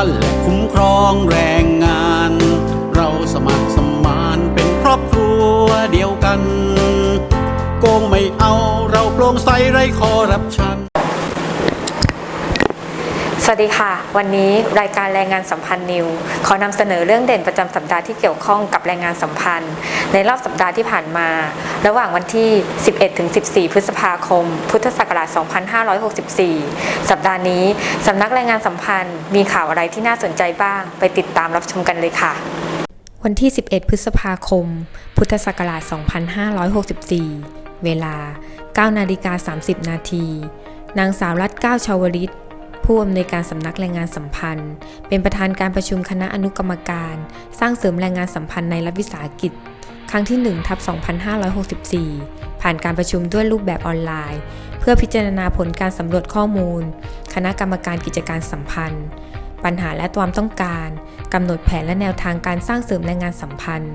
านและคุ้มครองแรงงาน เราสมัครสมานเป็นครอบครัวเดียวกัน โกงไม่เอาเราโปร่งใสไร้คอรับชัน วัสดีค่ะ วันนี้รายการแรงงานสัมพันธ์นิว ขอนำเสนอเรื่องเด่นประจำสัปดาห์ที่เกี่ยวข้องกับแรงงานสัมพันธ์ ในรอบสัปดาห์ที่ผ่านมา ระหว่างวันที่ 11-14 พฤษภาคม พุทธศักราช 2564 สัปดาห์นี้สำนักแรงงานสัมพันธ์ มีข่าวอะไรที่น่าสนใจบ้าง ไปติดตามรับชมกันเลยค่ะ วันที่ 11 พฤษภาคม พุทธศักราช 2564 เวลา 9นาฬิกา30 นาที นางสาวรัตก้าวชาวริต ผู้อำนวยการสำนักแรงงานสัมพันธ์ เป็นประธานการประชุมคณะอนุกรรมการ สร้างเสริมแรงงานสัมพันธ์ในรัฐวิสาหกิจ ครั้งที่1ทับ2564 ผ่านการประชุมด้วยรูปแบบออนไลน์ เพื่อพิจารณาผลการสำรวจข้อมูล คณะกรรมการกิจการสัมพันธ์ ปัญหาและความต้องการกำหนดแผนและแนวทางการสร้างเสริมแรงงานสัมพันธ์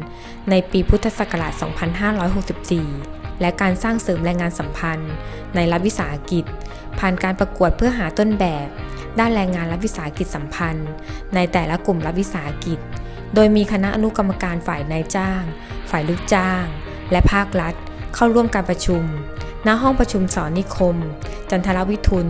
ในปีพุทธศักราช 2564 และการสร้างเสริมแรงงานสัมพันธ์ ในรัฐวิสาหกิจ ผ่านการประกวดเพื่อหาต้นแบบ ด้านแรงงานรัฐวิสาหกิจสัมพันธ์ ในแต่ละกลุ่มรัฐวิสาหกิจ โดยมีคณะอนุกรรมการฝ่ายนายจ้าง ฝ่ายลูกจ้าง และภาครัฐ เข้าร่วมการประชุม ณ ห้องประชุมสอนนิคม จันทรวิทุน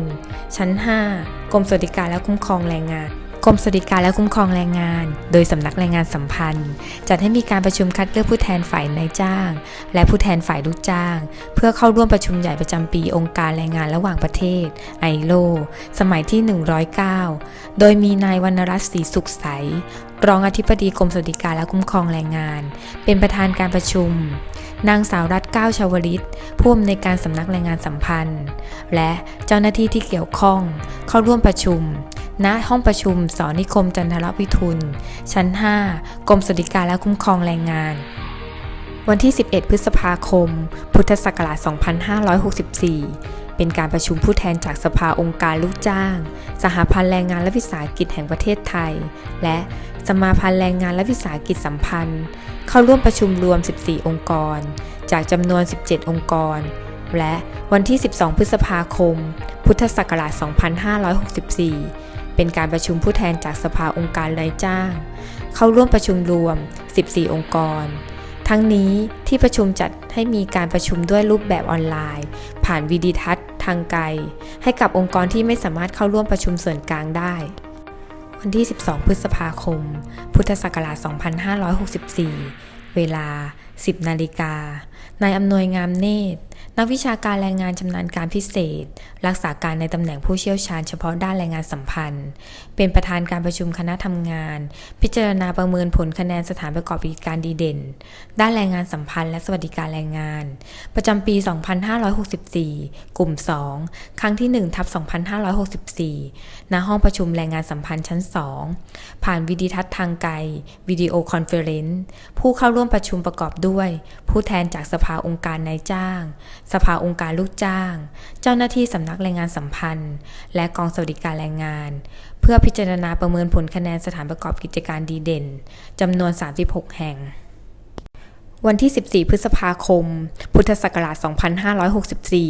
ชั้น 5 กรมสวัสดิการและคุ้มครองแรงงาน กรมสวัสดิการและคุ้มครองแรงงาน โดยสำนักแรงงานสัมพันธ์ จัดให้มีการประชุมคัดเลือกผู้แทนฝ่ายนายจ้าง และผู้แทนฝ่ายลูกจ้าง เพื่อเข้าร่วมประชุมใหญ่ประจำปีองค์การแรงงานระหว่างประเทศไอโลสมัยที่ 109 โดยมีนายวรรณรัตน์ศรีสุขใส รองอธิบดีกรมสวัสดิการและคุ้มครองแรงงาน เป็นประธานการประชุม นางสาวรัตก้าวชาวริตผู้อำนวยการสำนักแรงงานสัมพันธ์ และเจ้าหน้าที่ที่เกี่ยวข้องเข้าร่วมประชุม ณห้องประชุมสอนิคมจันทรวิทุนชั้น 5 กรมสวัสดิการและคุ้มครองแรงงาน วันที่ 11 พฤษภาคม พุทธศักราช 2564 เป็นการประชุมผู้แทนจากสภาองค์การลูกจ้าง สหพันธ์แรงงานและวิสาหกิจแห่งประเทศไทย และสมาพันธ์แรงงานและวิสาหกิจสัมพันธ์ เข้าร่วมประชุมรวม 14 องค์กร จากจำนวน 17 องค์กร และวันที่ 12 พฤษภาคม พุทธศักราช 2564 เป็นการประชุมผู้แทนจากสภาองค์การนายจ้าง เข้าร่วมประชุมรวม 14 องค์กร ทั้งนี้ที่ประชุมจัดให้มีการประชุมด้วยรูปแบบออนไลน์ ผ่านวิดีทัศน์ ทางไกล ให้กับองค์กรที่ไม่สามารถเข้าร่วมประชุมส่วนกลางได้ วันที่ 12 พฤษภาคม พุทธศักราช 2564 เวลา 10 นาฬิกานายอำนวยงามเนตร นักวิชาการแรงงานชำนาญการพิเศษ รักษาการในตำแหน่งผู้เชี่ยวชาญเฉพาะด้านแรงงานสัมพันธ์ เป็นประธานการประชุมคณะทำงาน พิจารณาประเมินผลคะแนนสถานประกอบกิจการดีเด่น ด้านแรงงานสัมพันธ์และสวัสดิการแรงงาน ประจำปี 2564 กลุ่ม 2 ครั้งที่ 1ทับ2564 ณ ห้องประชุมแรงงานสัมพันธ์ชั้น 2 ผ่านวิดีทัศน์ทางไกล วิดีโอคอนเฟอเรนซ์ ผู้เข้าร่วมประชุมประกอบด้วย ผู้แทนจากสภาองค์การนายจ้างสภาองค์การลูกจ้าง เจ้าหน้าที่สำนักแรงงานสัมพันธ์ และกองสวัสดิการแรงงาน เพื่อพิจารณาประเมินผลคะแนนสถานประกอบกิจการดีเด่นจำนวน 36 แห่งวันที่ 14 พฤษภาคม พุทธศักราช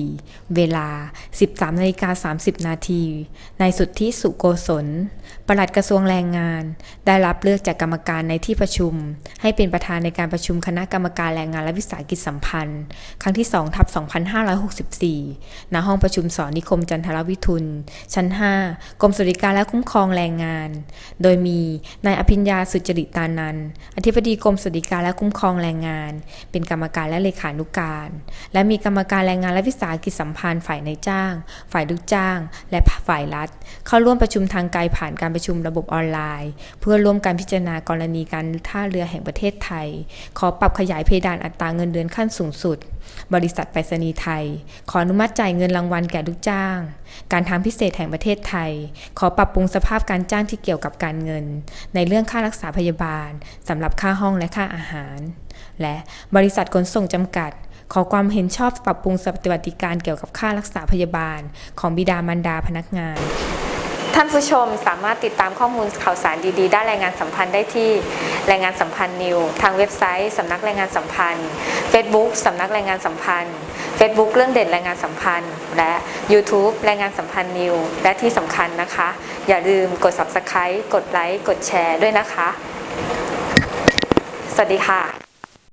2564 เวลา 13นาฬิกา30 นาทีนายสุทธิสุโกศล ปลัดกระทรวงแรงงาน ได้รับเลือกจากกรรมการในที่ประชุม ให้เป็นประธานในการประชุมคณะกรรมการแรงงานและวิสาหกิจสัมพันธ์ ครั้งที่2ทับ2564 ณ ห้องประชุมสอนนิคมจันทรวิทุน ชั้น 5 กรมสวัสดิการและคุ้มครองแรงงาน โดยมีนายอภิญญาสุจริตานันท์อธิบดีกรมสวัสดิการและคุ้มครองแรงงาน เป็นกรรมการและเลขานุการและมีกรรมการแรงงานและวิสาหกิจสัมพันธ์ฝ่ายในจ้าง ฝ่ายลูกจ้าง และฝ่ายรัฐ เข้าร่วมประชุมทางไกลผ่านการประชุมระบบออนไลน์ เพื่อร่วมการพิจารณากรณีการท่าเรือแห่งประเทศไทย ขอปรับขยายเพดานอัตราเงินเดือนขั้นสูงสุด บริษัทไปรษณีย์ไทย ขออนุมัติจ่ายเงินรางวัลแก่ลูกจ้าง การทางพิเศษแห่งประเทศไทย ขอปรับปรุงสภาพการจ้างที่เกี่ยวกับการเงิน ในเรื่องค่ารักษาพยาบาลสำหรับค่าห้องและค่าอาหาร และบริษัทขนส่งจำกัด ขอความเห็นชอบปรับปรุงสปฏิบัติการเกี่ยวกับค่ารักษาพยาบาล ของบิดามารดาพนักงาน ท่านผู้ชมสามารถติดตามข้อมูลข่าวสารดีๆ ด้านแรงงานสัมพันธ์ได้ที่แรงงานสัมพันธ์นิว ทางเว็บไซต์สำนักแรงงานสัมพันธ์ Facebook สำนักแรงงานสัมพันธ์ Facebook เรื่องเด่นแรงงานสัมพันธ์ และ YouTube แรงงานสัมพันธ์นิว และที่สำคัญนะคะ อย่าลืมกด Subscribe กดไลค์กดแชร์ด้วยนะคะ สวัสดีค่ะ